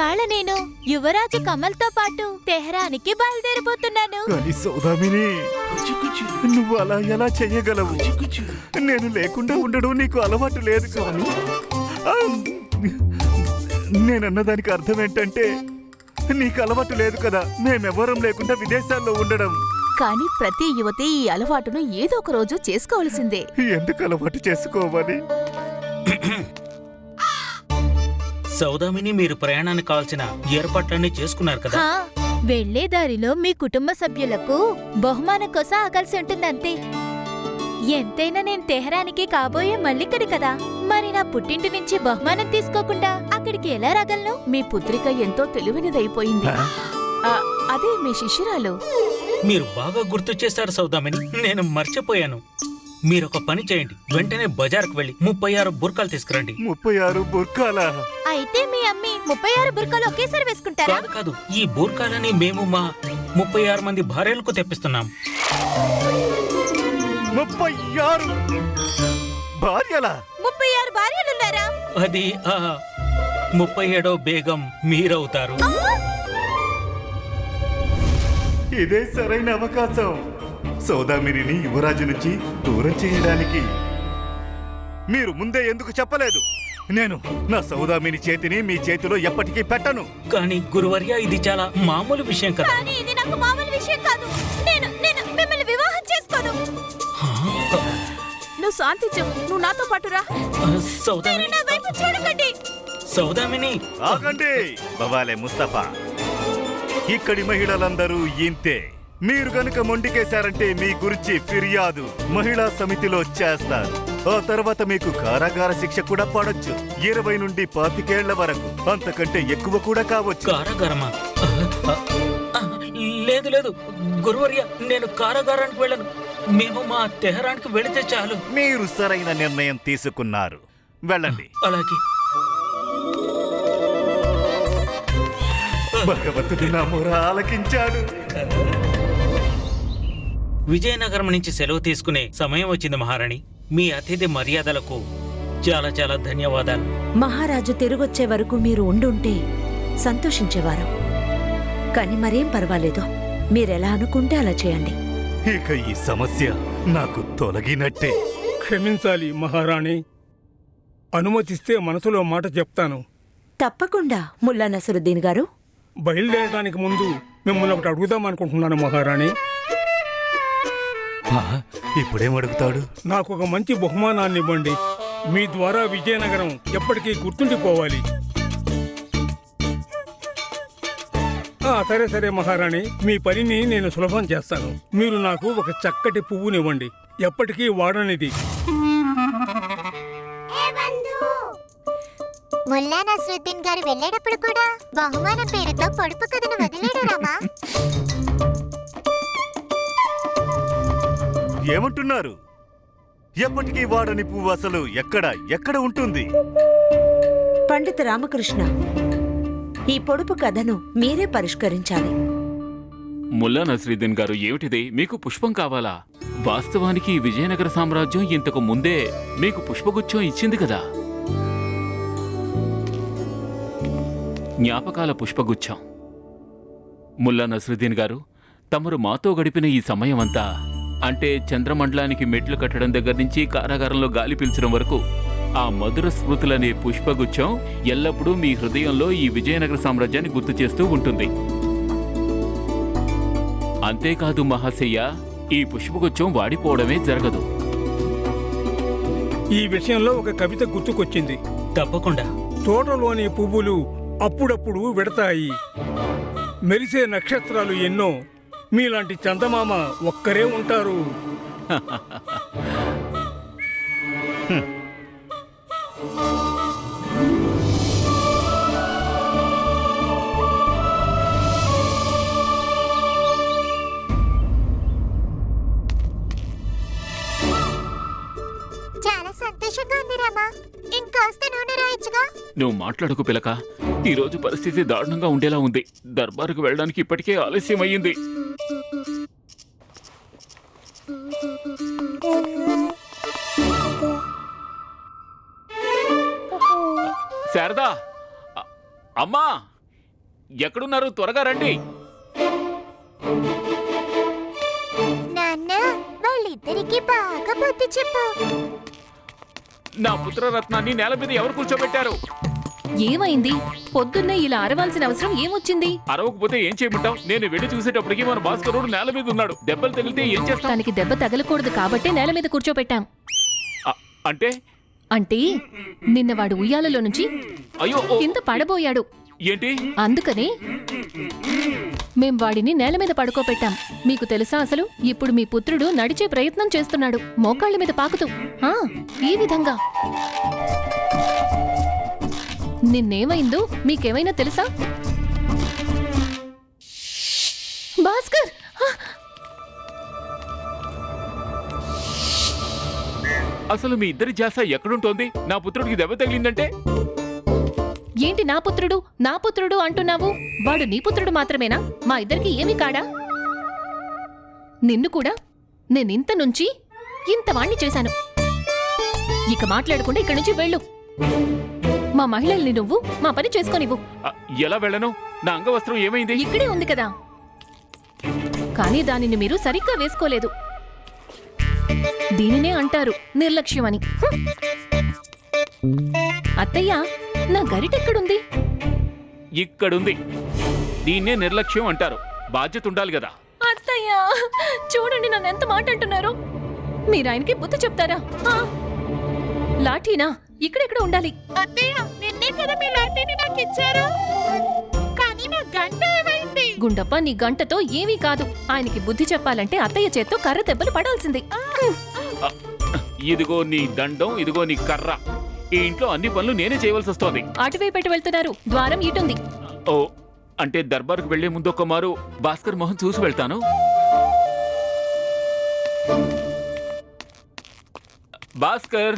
ఇవాళ నేను యువరాజు కమల్తో పాటు తెహరానికి బయలుదేరిపోతున్నాను కానీ సౌదామిని నువ్వు అలా ఎలా చెయ్యగలవు నేను లేకుండా ఉండడం నీకు అలవాటు లేదు కానీ నేనన్న దానికి అర్థం ఏంటంటే నీకు అలవాటు లేదు కదా మేమెవ్వరం లేకుండా విదేశాల్లో ఉండడం. కానీ ప్రతి యువతి ఈ అలవాటును ఏదో ఒక రోజు చేసుకోవలసిందే. ఎందుకు అలవాటు చేసుకోవాలి? సౌదామిని మీరు ప్రయాణానికి కావాల్సిన ఏర్పాట్లన్నీ చేసుకున్నారు కదా? వెళ్ళే దారిలో మీ కుటుంబ సభ్యులకు బహుమానం కోసం ఆగాల్సి ఉంటుందంతే. ఎంతైనా నేను తెహరానికి కాబోయే మల్లికని కదా. మరి నా పుట్టింటి నుంచి బహుమానం తీసుకోకుండా అక్కడికి ఎలా రాగలను? మీ పుత్రిక ఎంతో తెలివైనదైపోయింది? ఆ, అదే మీ శిష్యురాలు. మీరు బాగా గుర్తు చేశారు సౌదామిని. నేను మర్చిపోయాను. మీరు ఒక పని చేయండి. వెంటనే బజార్కు వెళ్ళి ముప్పై ఆరు బుర్కాలు తీసుకురండి. ముప్పై ఆరు బుర్కాల? అయితే మీ అమ్మి ముప్పై ఆరు బుర్కాలు ఒకేసారి వేసుకుంటారా? కాదు కాదు. ఈ బూర్కాలని మేము మా ముప్పై ఆరు మంది భార్యలకు తెప్పిస్తున్నాం. ముప్పై ఆరు భార్యలా? ముప్పై ఆరు భార్యలున్నారా? అది ఆ ముప్పై ఏడో బేగం మీరవుతారు. ఇదే సరైన అవకాశం. సౌదామినిని యువరాజు నుంచి దూరం చేయడానికి మీరు ముందే ఎందుకు చెప్పలేదు? నేను నా సౌదామిని చేతిని మీ చేతిలో ఎప్పటికీ పెట్టను. కానీ గురువర్య ఇది చాలా మామూలు విషయం కదా. కానీ ఇది నాకు మామూలు విషయం కాదు. నేను నేను మిమ్మల్ని వివాహం చేసుకోను. నువ్వు నువ్వు నాతో పాటురా సౌదామిని నా వైపు చూడకండి. సౌదామిని. ఆగండి. బవాలే ముస్తఫా. ఇక్కడి మహిళలందరూ ఇంతే. మీరు గనుక మొండికేశారంటే మీ గురించి ఫిర్యాదు మహిళా సమితిలో చేస్తారు. ఆ తర్వాత మీకు కారాగార శిక్ష కూడా పడొచ్చు. ఇరవై నుండి పాతికేళ్ళ వరకు. అంతకంటే ఎక్కువ కూడా కావచ్చు. కారాగారమా? లేదు లేదు. గురువర్య నేను కారాగారానికి వెళ్ళను. మేము మా తెహరానికి వెళితే చాలు. మీరు సరైన నిర్ణయం తీసుకున్నారు. వెళ్ళండి. అలాగే. భగవంతుడి నా మొర ఆలకించాడు. విజయనగరం నుంచి సెలవు తీసుకునే సమయం వచ్చింది మహారాణి. మీ అతిథి మర్యాదలకు చాలా చాలా ధన్యవాదాలు. మహారాజు తిరిగొచ్చే వరకు మీరు ఉండుంటే సంతోషించేవారు. కాని మరేం పర్వాలేదు. మీరెలా అనుకుంటే అలా చేయండి. ఇక ఈ సమస్య నాకు తొలగినట్టే. క్షమించాలి మహారాణి. అనుమతిస్తే మనసులో మాట చెప్తాను. తప్పకుండా ముల్లా నసరుద్దీన్ గారు. బయలుదేరడానికి ముందు మిమ్మల్ని ఒకటి అడుగుదాం అనుకుంటున్నాను మహారాణి. ఇప్పుడేం అడుగుతాడు? నాకు ఒక మంచి బహుమానాన్ని ఇవ్వండి మీ ద్వారా విజయనగరం ఎప్పటికీ గుర్తుండిపోవాలి. ఆ, సరే సరే మహారాణి. మీ పనిని నేను సులభం చేస్తాను. మీరు నాకు ఒక చక్కటి పువ్వునివ్వండి. ఎప్పటికీ వాడనిది. ముల్లా నస్రుద్దీన్ గారు వెళ్ళేటప్పుడు కూడా బహుమానం పేరుతో పొడుపు కథను వదిలేడు రామా? ఏమంటున్నారు? ఎప్పటికీ వాడని పువ్వు అసలు ఎక్కడ ఎక్కడ ఉంటుంది? పండిత రామకృష్ణ ఈ పొడుపు కథను మీరే పరిష్కరించాలి. ముల్లా నస్రీద్దీన్ గారు ఏమిటిది? మీకు పుష్పం కావాలా? వాస్తవానికి విజయనగర సామ్రాజ్యం ఇంతకు ముందే మీకు పుష్పగుచ్చం ఇచ్చింది కదా? జ్ఞాపకాల పుష్పగుచ్చం ముల్లా నస్రుద్దీన్ గారు తమరు మాతో గడిపిన ఈ సమయం అంతా అంటే చంద్రమండలానికి మెట్లు కట్టడం దగ్గర నుంచి కారాగారంలో గాలి పీల్చడం వరకు ఆ మధుర స్మృతులనే పుష్పగుచ్చం ఎల్లప్పుడూ మీ హృదయంలో ఈ విజయనగర సామ్రాజ్యాన్ని గుర్తు చేస్తూ ఉంటుంది. అంతేకాదు మహాశయ్య ఈ పుష్పగుచ్చం వాడిపోవడమే జరగదు. ఈ విషయంలో ఒక కవిత గుర్తుకొచ్చింది. తప్పకుండా. తోటలోని పువ్వులు అప్పుడప్పుడు విడతాయి. మెరిసే నక్షత్రాలు ఎన్నో మీలాంటి చందమామ ఒక్కరే ఉంటారు. చాలా సంతోషంగా ఉంది రామా. ఇంకాస్త నూనె రాయొచ్చుగా నువ్వు మాట్లాడకు పిలక. ఈ రోజు పరిస్థితి దారుణంగా ఉండేలా ఉంది. దర్బారుకు వెళ్ళడానికి ఇప్పటికే ఆలస్యం అయ్యింది అమ్మా ఎక్కడున్నారు? త్వరగా రండి. నాన్న వాళ్ళిద్దరికి బాగా బుద్ధి చెప్పు. నా పుత్రరత్నాన్ని నేల మీద ఎవరు కూర్చోబెట్టారు? ఏమైంది? పొద్దున్నే ఇలా అరవాల్సిన అవసరం ఏమొచ్చింది? అరవకపోతే ఏం చేయమంటావు? నేను వెళ్ళి చూసేటప్పటికి మన భాస్కరుడు నేల మీద ఉన్నాడు. దెబ్బలు తగిలితే ఏం చేస్తాం తనకి దెబ్బ తగలకూడదు కాబట్టే నేల మీద కూర్చోపెట్టాం అ- అంటే? అంటే నిన్న వాడు ఉయ్యాలలో నుంచి అయ్యో ఓ, కింద పడబోయాడు. ఏంటి? అందుకని మేం వాడిని నేల మీద పడుకోపెట్టాం మీకు తెలుసా అసలు? ఇప్పుడు మీ పుత్రుడు నడిచే ప్రయత్నం చేస్తున్నాడు. మోకాళ్ళ మీద పాకుతూ. ఆ ఈ విధంగా. నిన్నేమైందో మీకేమైనా తెలుసా? అసలు మీ ఇద్దరి జాస ఎక్కడుంటోంది? నా పుత్రుడికి దెబ్బ తగిలిందంటే? ఏంటి నా పుత్రుడు? నా పుత్రుడు అంటున్నావు? వాడు నీ పుత్రుడు మాత్రమేనా? మా ఇద్దరికి ఏమీ కాడా? నిన్ను కూడా? నేనింత నుంచి ఇంత వాణ్ణి చేశాను. ఇక మాట్లాడకుండా ఇక్కడి నుంచి వెళ్ళు. మా మహిళల్ని నువ్వు మా పని చేసుకోనివ్వు. అ, ఎలా వెళ్ళను? నా అంగవస్త్రం ఏమైంది? ఇక్కడే ఉంది కదా. కానీ దానిని మీరు సరిగ్గా వేసుకోలేదు. దీనినే అంటారు నిర్లక్ష్యం అని హ్మ్. అత్తయ్య నా గరిటెక్కడుంది ఇక్కడుంది. దీన్నే నిర్లక్ష్యం అంటారు. బాధ్యత ఉండాలి కదా. అత్తయ్య చూడండి నన్ను ఎంత మాట అంటున్నారు. మీరు ఆయనకి బుద్ధి చెప్తారా? ఆ. లాఠీనా? ఇక్కడెక్కడ ఉండాలి? అత్తయ్య నిన్నే కదా మీ లాంటిని నాకు ఇచ్చారు. నా గంట ఏమైంది? గుండప్ప నీ గంటతో ఏమీ కాదు. ఆయనకి బుద్ధి చెప్పాలంటే అత్తయ్య చేత్తో కర్ర దెబ్బలు పడాల్సింది. ఇదిగో నీ దండం ఇదిగో నీ కర్ర. ఈ ఇంట్లో అన్ని పనులు నేనే చేయవలసి వస్తోంది అటువైపు ఎటు వెళ్తున్నారు. ద్వారం ఇటుంది. ఓ అంటే దర్బార్కు వెళ్ళే ముందు ఒక మారు భాస్కర్ మొహం చూసి వెళ్తాను? భాస్కర్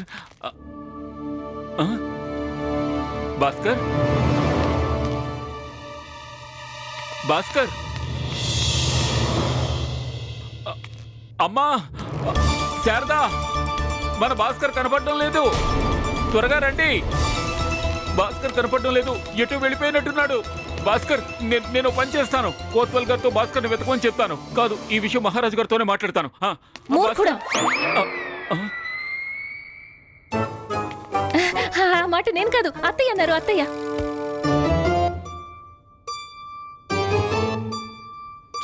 ఆ? భాస్కర్? భాస్కర్. అమ్మా శారదా మన భాస్కర్ కనపడడం లేదు. త్వరగా రండి. భాస్కర్ కనపడడం లేదు. ఎటు వెళ్ళిపోయినట్టున్నాడు? భాస్కర్ నేను నేను పని చేస్తాను. కోత్వల్ గారితో భాస్కర్ వెతకమని చెప్తాను. కాదు ఈ విషయం మహారాజు గారితోనే మాట్లాడతాను. మాట నేను కాదు. అత్తయ్య అన్నారు అత్తయ్య.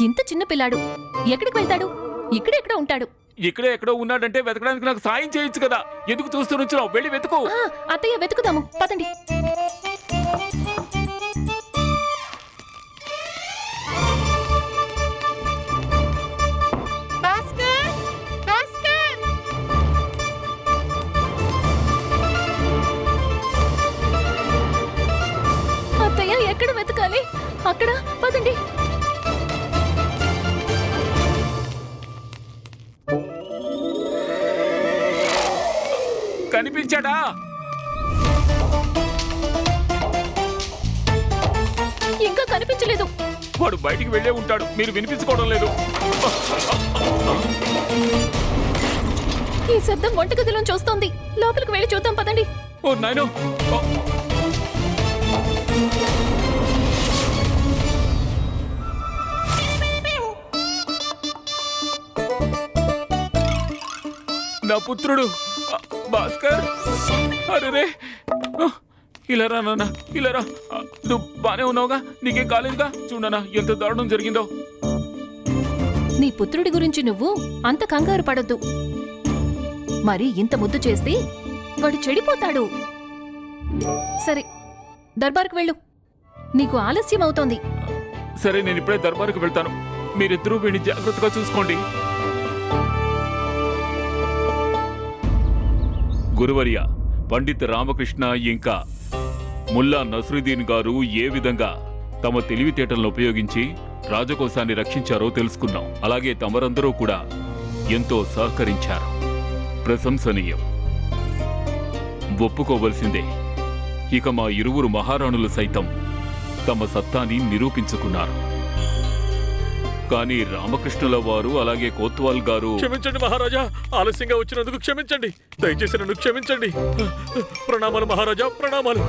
ఇంత చిన్న పిల్లాడు. ఎక్కడికి వెళ్తాడు? ఇక్కడెక్కడ ఉంటాడు. ఇక్కడే ఎక్కడో ఉన్నాడంటే వెతకడానికి నాకు సాయం చేయొచ్చు కదా. ఎందుకు చూస్తూ నుంచున్నావు? వెళ్ళి వెతుకు. ఆ, అత్తయ్య వెతుకుదాము. పదండి. భాస్కర్ భాస్కర్. అత్తయ్య ఎక్కడ వెతకాలి? అక్కడ? పదండి. కనిపించాడా? ఇంకా కనిపించలేదు. వాడు బయటికి వెళ్ళే ఉంటాడు. మీరు వినిపించుకోవడం లేదు. ఈ శబ్దం వంటగదిలోంచి వస్తోంది లోపలికి వెళ్ళి చూద్దాం పదండి. ఓ నాయనో. నా పుత్రుడు. భాస్కర్? అరే ఇలా రా నాన్న ఇలా రా. నువ్వు బానే ఉన్నావుగా? నీకేం కాలేదుగా? చూడనా ఎంత దారుణం జరిగిందో. నీ పుత్రుడి గురించి నువ్వు అంత కంగారు పడొద్దు. మరి ఇంత ముద్దు చేస్తే వాడు చెడిపోతాడు. సరే దర్బార్కు వెళ్ళు. నీకు ఆలస్యం అవుతోంది సరే నేను ఇప్పుడే దర్బారుకు వెళ్తాను. మీరిద్దరూ వీడిని జాగ్రత్తగా చూసుకోండి. గురువర్య పండిత్ రామకృష్ణ ఇంకా ముల్లా నసరుద్దీన్ గారు ఏ విధంగా తమ తెలివితేటలను ఉపయోగించి రాజకోశాన్ని రక్షించారో తెలుసుకున్నాం అలాగే తమరందరూ కూడా ఎంతో సహకరించారు. ప్రశంసనీయం. ఒప్పుకోవలసిందే. ఇక మా ఇరువురు మహారాణులు సైతం తమ సత్తాని నిరూపించుకున్నారు. కానీ రామకృష్ణుల వారు అలాగే కోత్వాల్ గారు క్షమించండి మహారాజా ఆలస్యంగా వచ్చినందుకు క్షమించండి. దయచేసి నన్ను క్షమించండి. ప్రణామాలు మహారాజా ప్రణామాలు.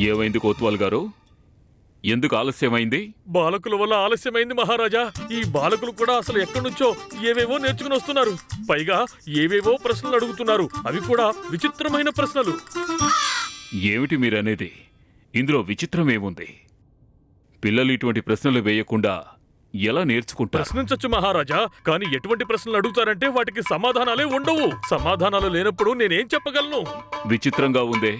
ఏమైంది కోత్వాల్ గారు? ఎందుకు ఆలస్యమైంది? బాలకుల వల్ల ఆలస్యమైంది మహారాజా. ఈ బాలకులు కూడా అసలు ఎక్కడి నుంచో ఏవేవో నేర్చుకుని వస్తున్నారు. పైగా ఏవేవో ప్రశ్నలు అడుగుతున్నారు. అవి కూడా విచిత్రమైన ప్రశ్నలు. ఏమిటి మీరనేది? ఇందులో విచిత్రం ఏముంది పిల్లలు ఇటువంటి ప్రశ్నలు వేయకుండా ఎలా నేర్చుకుంటారు? ప్రశ్నించొచ్చు మహారాజా కానీ ఎటువంటి ప్రశ్నలు అడుగుతారంటే వాటికి సమాధానాలే ఉండవు. సమాధానాలు లేనప్పుడు నేనేం చెప్పగలను? విచిత్రంగా ఉందే.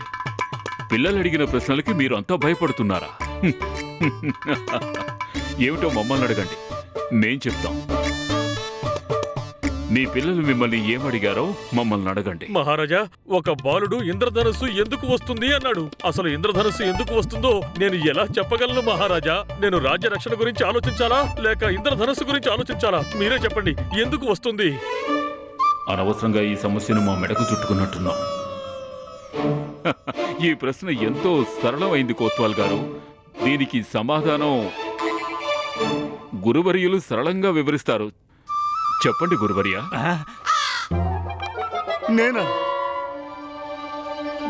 పిల్లలు అడిగిన ప్రశ్నలకి మీరు అంతా భయపడుతున్నారా? ఏమిటో మమ్మల్ని అడగండి. మేం చెప్తాం. మీ పిల్లలు మిమ్మల్ని ఏమడిగారో మమ్మల్ని అడగండి. మహారాజా ఒక బాలుడు ఇంద్రధనుస్సు ఎందుకు వస్తుంది అన్నాడు. అసలు ఇంద్రధనుస్సు ఎందుకు వస్తుందో నేను ఎలా చెప్పగలను మహారాజా? నేను రాజ్య రక్షణ గురించి ఆలోచించాలా? లేక ఇంద్రధనుస్సు గురించి ఆలోచించాలా? మీరే చెప్పండి ఎందుకు వస్తుంది? అనవసరంగా ఈ సమస్యను మా మెడకు చుట్టుకున్నట్టున్నాం. ఈ ప్రశ్న ఎంతో సరళమైంది కోత్వాల్ గారు. దీనికి సమాధానం గురువర్యులు సరళంగా వివరిస్తారు. చెప్పండి గురువర్య. నేనా?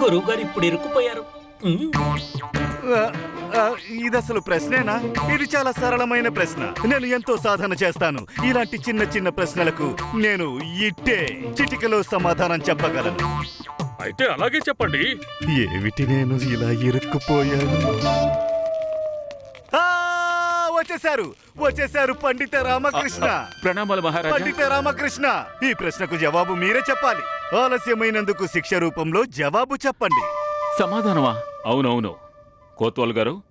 గురువు గారు ఇప్పుడు ఇరుక్కుపోయారు. ఇది అసలు ప్రశ్నేనా? ఇది చాలా సరళమైన ప్రశ్న. నేను ఎంతో సాధన చేస్తాను. ఇలాంటి చిన్న చిన్న ప్రశ్నలకు నేను ఇట్టే చిటికలో సమాధానం చెప్పగలను. అయితే అలాగే చెప్పండి. ఏమిటి నేను ఇలా ఇరుక్కుపోయాను? వచ్చేశారు. వచ్చేశారు పండిత రామకృష్ణ. ప్రణామాలు మహారాజా. పండిత రామకృష్ణ. ఈ ప్రశ్నకు జవాబు మీరే చెప్పాలి. ఆలస్యమైనందుకు శిక్ష రూపంలో జవాబు చెప్పండి. సమాధానమా? అవునవును. కోత్వాల్ గారు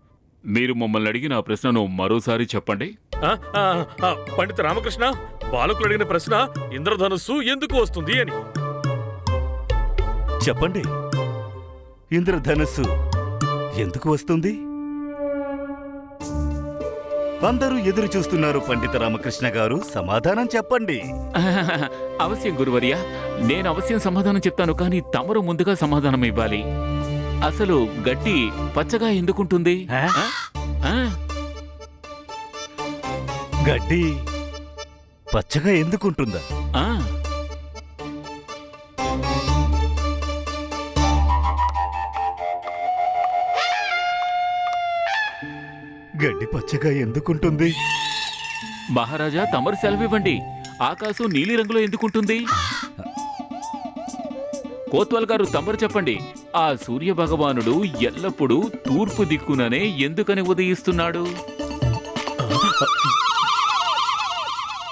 మీరు మమ్మల్ని అడిగిన ఆ ప్రశ్నను మరోసారి చెప్పండి. ఆ, ఆ, ఆ, పండిత రామకృష్ణ బాలకులు అడిగిన ప్రశ్న ఇంద్రధనుస్సు ఎందుకు వస్తుంది అని. చెప్పండి. ఇంద్రధనుస్సు ఎందుకు వస్తుంది? అందరూ ఎదురు చూస్తున్నారు పండిత రామకృష్ణ గారు. సమాధానం చెప్పండి. అవశ్యం గురువర్య నేను అవశ్యం సమాధానం చెప్తాను కానీ తమరు ముందుగా సమాధానం ఇవ్వాలి. అసలు గడ్డి పచ్చగా ఎందుకుంటుంది? గడ్డి పచ్చగా ఎందుకుంటుందా? గడ్డి పచ్చగా ఎందుకుంటుంది? మహారాజా తమరు సెలవివ్వండి. ఆకాశం నీలి రంగులో ఎందుకుంటుంది? కోత్వాల్ గారు తమరు చెప్పండి. ఆ సూర్య భగవానుడు ఎల్లప్పుడూ తూర్పు దిక్కుననే ఎందుకని ఉదయిస్తున్నాడు?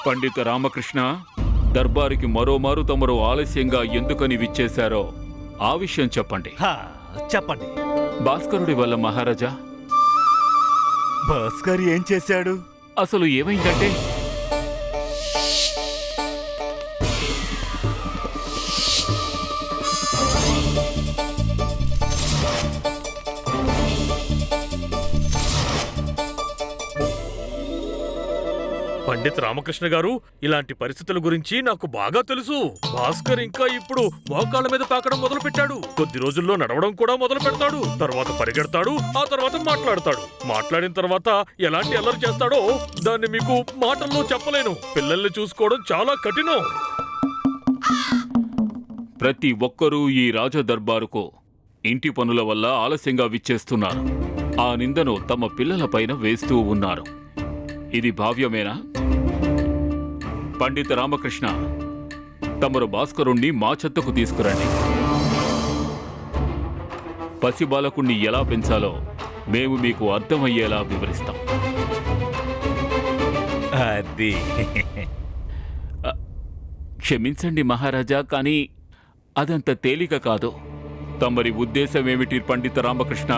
పండిత రామకృష్ణ దర్బారుకి మరోమారు తమరు ఆలస్యంగా ఎందుకని విచ్చేశారో ఆ విషయం చెప్పండి. హా, చెప్పండి. భాస్కరుడి వల్ల మహారాజా భాస్కర్ ఏం చేశాడు? అసలు ఏమైందంటే పండిత్ రామకృష్ణ గారు ఇలాంటి పరిస్థితుల గురించి నాకు బాగా తెలుసు. భాస్కర్ ఇంకా ఇప్పుడు మోకాళ్ళ మీద తాకడం మొదలు పెట్టాడు కొద్ది రోజుల్లో నడవడం కూడా మొదలు పెడతాడు. తర్వాత పరిగెడతాడు ఆ తర్వాత మాట్లాడతాడు. మాట్లాడిన తర్వాత ఎలాంటి అల్లరి చేస్తాడో దాన్ని మీకు మాటల్లో చెప్పలేను. పిల్లల్ని చూసుకోవడం చాలా కఠినం. ప్రతి ఒక్కరూ ఈ రాజదర్బారుకు ఇంటి పనుల వల్ల ఆలస్యంగా విచ్చేస్తున్నారు. ఆ నిందను తమ పిల్లలపైన వేస్తూ ఉన్నారు. ఇది భావ్యమేనా? పండిత రామకృష్ణ తమరు భాస్కరుణ్ణి మా చెత్తకు తీసుకురండి. పసి బాలకుణ్ణి ఎలా పెంచాలో మేము మీకు అర్థమయ్యేలా వివరిస్తాం. అది. క్షమించండి మహారాజా కానీ అదంత తేలిక కాదు. తమరి ఉద్దేశం ఏమిటి పండిత రామకృష్ణ?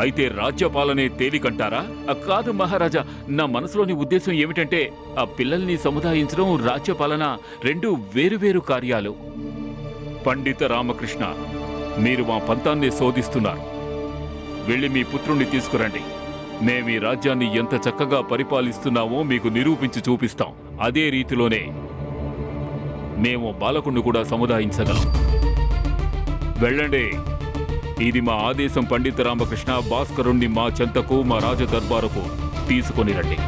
అయితే రాజ్యపాలనే తేలికంటారా అ, కాదు మహారాజా నా మనసులోని ఉద్దేశం ఏమిటంటే ఆ పిల్లల్ని సముదాయించడం రాజ్యపాలన రెండు వేరువేరు కార్యాలు. పండిత రామకృష్ణ మీరు మా పంతాన్ని శోధిస్తున్నారు. వెళ్ళి మీ పుత్రుణ్ణి తీసుకురండి. మేము ఈ రాజ్యాన్ని ఎంత చక్కగా పరిపాలిస్తున్నామో మీకు నిరూపించి చూపిస్తాం. అదే రీతిలోనే మేము బాలకుణ్ణి కూడా సముదాయించగలం. వెళ్ళండి. ఇది మా ఆదేశం పండిత రామకృష్ణ భాస్కరుణ్ణి మా చెంతకు మా రాజదర్బారుకు తీసుకొని రండి.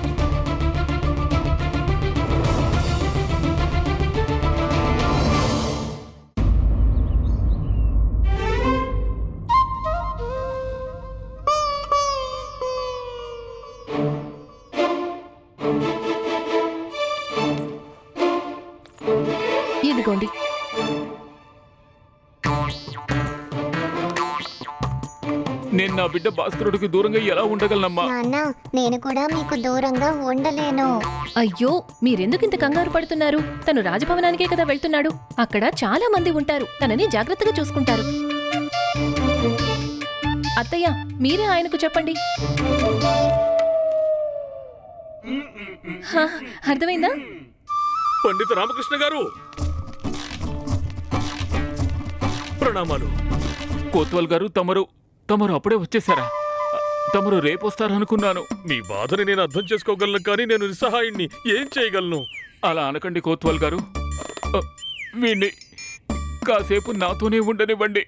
బిడ్డ భాస్కరుడికి దూరంగా ఎలా ఉండగలనమ్మా? నాన్న నేను కూడా మీకు దూరంగా ఉండలేను. అయ్యో మీరెందుకు ఇంత కంగారు పడుతున్నారు? తను రాజభవనానికే కదా వెళ్తున్నాడు. అక్కడ చాలా మంది ఉంటారు. తనని జాగ్రత్తగా చూసుకుంటారు. అత్తయ్య మీరే ఆయనకు చెప్పండి. హా, అర్థమైందా? పండిత రామకృష్ణ గారు! ప్రణామాలు. కోత్వాల్ గారు తమరు తమరు అప్పుడే వచ్చేసారా? తమరు రేపు వస్తారనుకున్నాను. మీ బాధని నేను అర్థం చేసుకోగలను కానీ నేను నిస్సహాయుణ్ణి. ఏం చేయగలను? అలా అనకండి కోత్వాల్ గారు. వీణ్ణి కాసేపు నాతోనే ఉండనివ్వండి.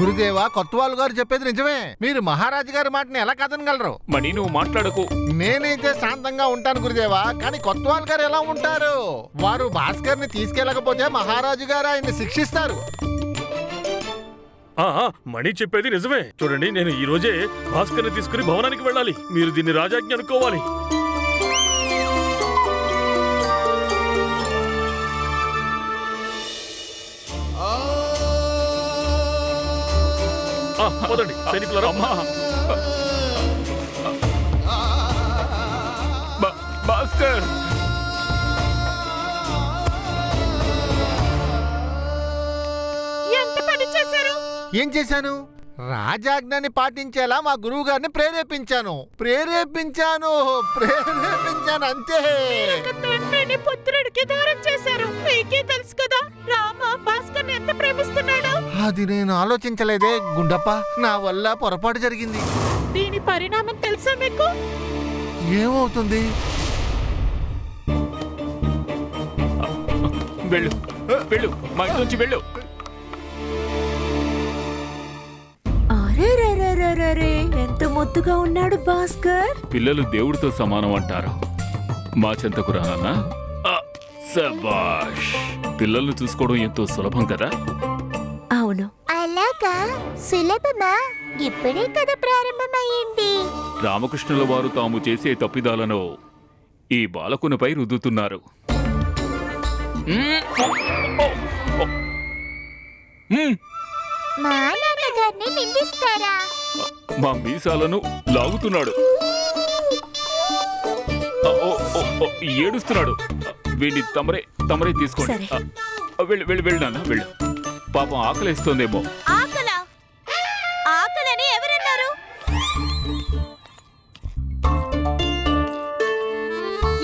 గురుదేవా కొత్తవాళ్ళు గారు చెప్పేది నిజమే. మీరు మహారాజు గారి మాటని ఎలా కథనగలరు మణి నువ్వు మాట్లాడకు. నేనైతే శాంతంగా ఉంటాను గురుదేవా కానీ కొత్తవాళ్ళు గారు ఎలా ఉంటారు? వారు భాస్కర్ని తీసుకెళ్ళకపోతే మహారాజు గారు ఆయన్ని శిక్షిస్తారు. మణి చెప్పేది నిజమే. చూడండి నేను ఈ రోజే భాస్కర్ని తీసుకుని భవనానికి వెళ్ళాలి. మీరు దీన్ని రాజాజ్ఞ అనుకోవాలి. పదండి సైనికులారా. అమ్మా. భాస్కర్. ఎంత పని చేశారు? ఏం చేశాను? రాజాజ్ఞని పాటించేలా మా గురువు గారిని ప్రేరేపించాను. ప్రేరేపించాను ప్రేరేపించాను అంతే. తండ్రిని పుత్రుడికి దూరం చేశారు. మీకే తెలుసు కదా రామ భాస్కర్ ఎంత ప్రేమిస్తున్నాడో. అది నేను ఆలోచించలేదే గుండప్ప. నా వల్ల పొరపాటు జరిగింది. దీని పరిణామం తెలుసా మీకు? ఏమవుతుంది? వెళ్ళు. వెళ్ళు. మా ఇంటి నుంచి వెళ్ళు. అరే ఎంత ముద్దుగా ఉన్నాడు భాస్కర్. పిల్లలు దేవుడితో సమానం అంటారు. మా చెంతకు రానన్నా? పిల్లల్ని చూసుకోవడం ఎంతో సులభం కదా? అవును. అలాగా. సులభమా? ఇప్పుడే కదా ప్రారంభమయ్యింది రామకృష్ణుల వారు తాము చేసే తప్పిదాలను ఈ బాలకునిపై రుద్దుతున్నారు. మా నాన్నగారిని నిందిస్తారా? మా మీసాలను లాగుతున్నాడు. ఏడుస్తున్నాడు. వీడిని తమరే తమరే తీసుకోండి. వెళ్ళు వెళ్ళు వెళ్ళు నాన్న వెళ్ళు. పాపం ఆకలిస్తోందేమో. ఆకల? ఆకలని ఎవరన్నారు?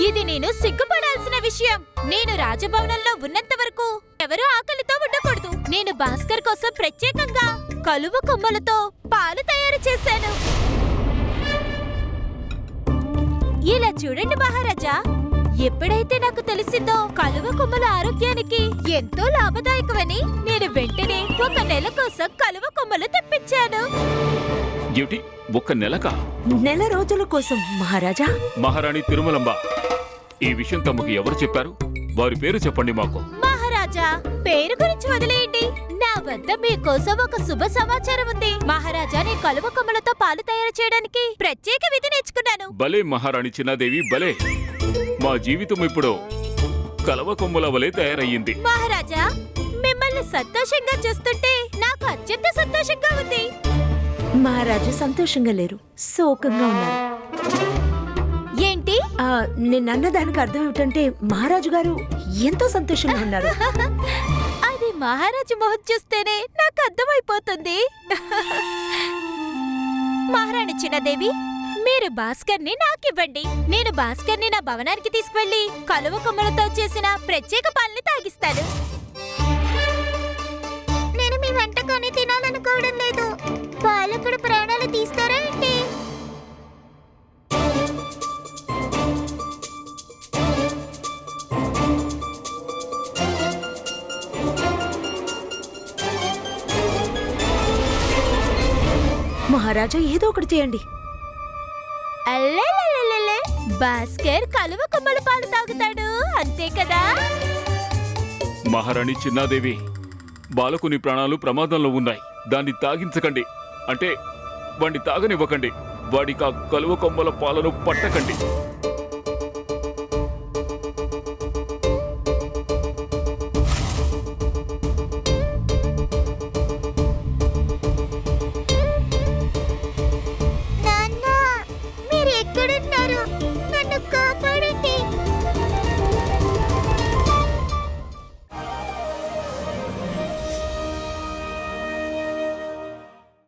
ఇది నేను సిగ్గుపడాల్సిన విషయం. నేను రాజభవనంలో ఉన్నంత వరకు ఎవరూ ఆకలితో ఉండకూడదు. నేను భాస్కర్ కోసం ప్రత్యేకంగా కలువ కొమ్మలతో పాలు తయారు చేశాను. ఇలా చూడండి మహారాజా. ఎప్పుడైతే నాకు తెలిసిందో కలువ కొమ్మల ఆరోగ్యానికి ఎంతో లాభదాయకమని నేను వెంటనే ఒక నెల కోసం కలువ కొమ్మలు తెప్పించాను. ఏమిటి ఒక్క నెలకా? నెల రోజుల కోసం మహారాజా. మహారాణి తిరుమలంబ ఈ విషయం తమకు ఎవరు చెప్పారు? వారి పేరు చెప్పండి మాకు. మహారాజా పేరు గురించి వదిలేయండి. వద్ద మీకోసం ఒక శుభ సమాచారం ఉంది. మహారాజా నేను కలువ కొమ్మలతో పాలు తయారు చేయడానికి ప్రత్యేక విధి నేర్చుకున్నాను. భలే మహారాణి చిన్నాదేవి భలే. మా జీవితం ఇప్పుడు కలవ కొమ్ముల వలె తయారయ్యింది. మహారాజా మిమ్మల్ని సంతోషంగా చూస్తుంటే నాకు అత్యంత సంతోషంగా ఉంది. మహారాజు సంతోషంగా లేరు. శోకంగా ఉన్నారు. ఏంటి? ఆ, నిన్నన్న దానికి అర్థం ఏమిటంటే మహారాజు గారు ఎంతో సంతోషంగా ఉన్నారు. అది మహారాజు మొహం చూస్తేనే నాకు అర్థమైపోతుంది. మహారాణి చిన్నదేవి మీరు భాస్కర్ని నాకివ్వండి. నేను భాస్కర్ని నా భవనానికి తీసుకువెళ్ళి కలువ కొమ్మలతో చేసిన ప్రత్యేక పాలని తాగిస్తాను. నేను మీ వంటకాన్ని తినాలనుకోవడం లేదు. పాలకుడు ప్రాణాలు తీస్తారా మహారాజా ఏదో ఒకటి చేయండి. అల్లెలెలెలెలె. భాస్కర్ కలువ కొమ్మల పాలు తాగుతాడు అంతే కదా? మహారాణి చిన్నాదేవి బాలకుని ప్రాణాలు ప్రమాదంలో ఉన్నాయి. దాన్ని తాగించకండి. అంటే వాడిని తాగనివ్వకండి. వాడికి ఆ కలువ కొమ్మల పాలను పట్టకండి.